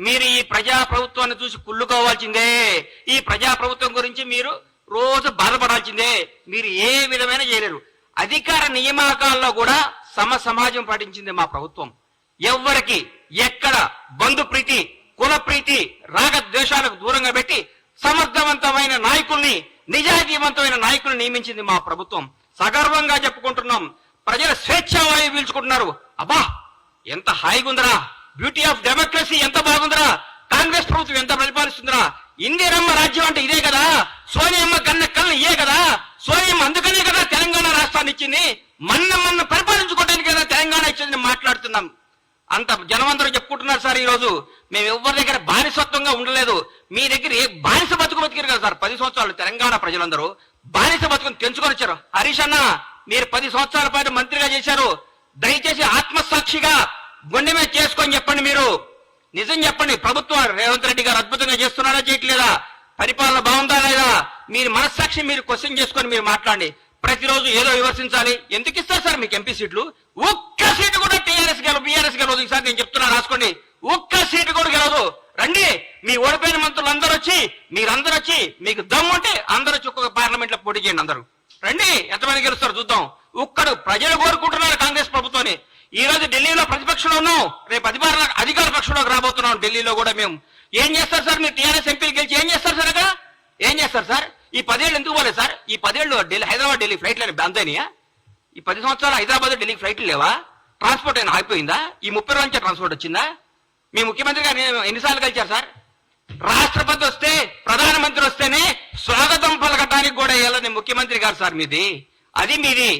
మీరు ఈ ప్రజా ప్రభుత్వాన్ని చూసి కుళ్ళుకోవాల్సిందే. ఈ ప్రజా ప్రభుత్వం గురించి మీరు రోజు బాధపడాల్సిందే. మీరు ఏ విధమైన చేయలేరు. అధికార నియామకాల్లో కూడా సమ సమాజం పాటించింది మా ప్రభుత్వం. ఎవ్వరికి ఎక్కడ బంధు ప్రీతి కుల ప్రీతి రాగ ద్వేషాలకు దూరంగా పెట్టి సమర్థవంతమైన నాయకుల్ని నిజాయితీవంతమైన నాయకుల్ని నియమించింది మా ప్రభుత్వం. సగర్వంగా చెప్పుకుంటున్నాం. ప్రజల స్వేచ్ఛావాయువు పీల్చుకుంటున్నారు. అబ్బా ఎంత హాయిగుందరా. బ్యూటీ ఆఫ్ డెమోక్రసీ ఎంత బాగుందిరా? కాంగ్రెస్ ప్రభుత్వం ఎంత ప్రతిపాదిస్తుందిరా ఇందిరమ్మ రాజ్యం అంటే ఇదే కదా? సోనియమ్మ కన్న కళ్ళు ఇయే కదా? సోనియమ్మ అందుకనే కదా తెలంగాణ రాష్ట్రాన్ని ఇచ్చింది. మన్న మన్న పరిపాలించుకోవడానికి కదా తెలంగాణ ఇచ్చింది మాట్లాడుతున్నాం. అంత జనమందరూ చెప్పుకుంటున్నారు సార్ ఈ రోజు మేము ఎవరి దగ్గర బానిసత్వంగా ఉండలేదు. మీ దగ్గర ఏ బానిస బతుకు బతికారు కదా సార్? పది సంవత్సరాలు తెలంగాణ ప్రజలందరూ. బానిస బతుకుని తెంచుకొని వచ్చారు. హరీష్ అన్న మీరు పది సంవత్సరాల పాటు మంత్రిగా చేశారు. దయచేసి ఆత్మసాక్షిగా గుండె మీద చేసుకొని చెప్పండి మీరు. నిజం చెప్పండి. ప్రభుత్వం రేవంత్ రెడ్డి గారు అద్భుతంగా చేస్తున్నారా చేయట్లేదా? పరిపాలన బాగుందా లేదా? మీరు మనస్సాక్షి మీరు క్వశ్చన్ చేసుకొని మీరు మాట్లాడండి. ప్రతిరోజు ఏదో విమర్శించాలి. ఎందుకు ఇస్తారు సార్ మీకు ఎంపీ సీట్లు? ఒక్క సీటు కూడా టీఆర్ఎస్ గెలవు బీఆర్ఎస్ గెలవదు. ఈసారి నేను చెప్తున్నా రాసుకోండి. ఒక్క సీటు కూడా గెలవదు. రండి. మీ ఓడిపోయిన మంత్రులు అందరూ వచ్చి మీరందరూ వచ్చి మీకు దమ్ము ఉంటే అందరూ వచ్చి ఒక్కొక్క పార్లమెంట్లో పోటీ చేయండి అందరూ. రండి. ఎంతమంది గెలుస్తారు చూద్దాం. ఒక్కడు ప్రజలు కోరుకుంటున్నారు కాంగ్రెస్ ప్రభుత్వాన్ని. ఈ రోజు ఢిల్లీలో ప్రతిపక్షంలో ఉన్నాం రేపు అధికార అధికార పక్షంలోకి రాబోతున్నాం ఢిల్లీలో కూడా మేము. ఏం చేస్తారు సార్? మీరు టీఆర్ఎస్ ఎంపీలు గెలిచి ఏం చేస్తారు సార్ అక్కడ? ఏం చేస్తారు సార్? ఈ పదేళ్ళు ఎందుకు పోలేదు సార్? ఈ పదేళ్ళు ఢిల్లీ హైదరాబాద్ ఢిల్లీ ఫ్లైట్లు అయినాయా? ఈ పది సంవత్సరాలు హైదరాబాద్ ఢిల్లీ ఫ్లైట్లు లేవా? ట్రాన్స్పోర్ట్ అయినా ఆగిపోయిందా? ఈ ముప్పై రోజు నుంచి ట్రాన్స్పోర్ట్ వచ్చిందా? మీ ముఖ్యమంత్రి గారు ఎన్నిసార్లు కలిచారు సార్? రాష్ట్రపతి వస్తే ప్రధానమంత్రి వస్తేనే స్వాగతం పలకటానికి కూడా వెళ్ళని ముఖ్యమంత్రి గారు సార్ మీది. అది మీది.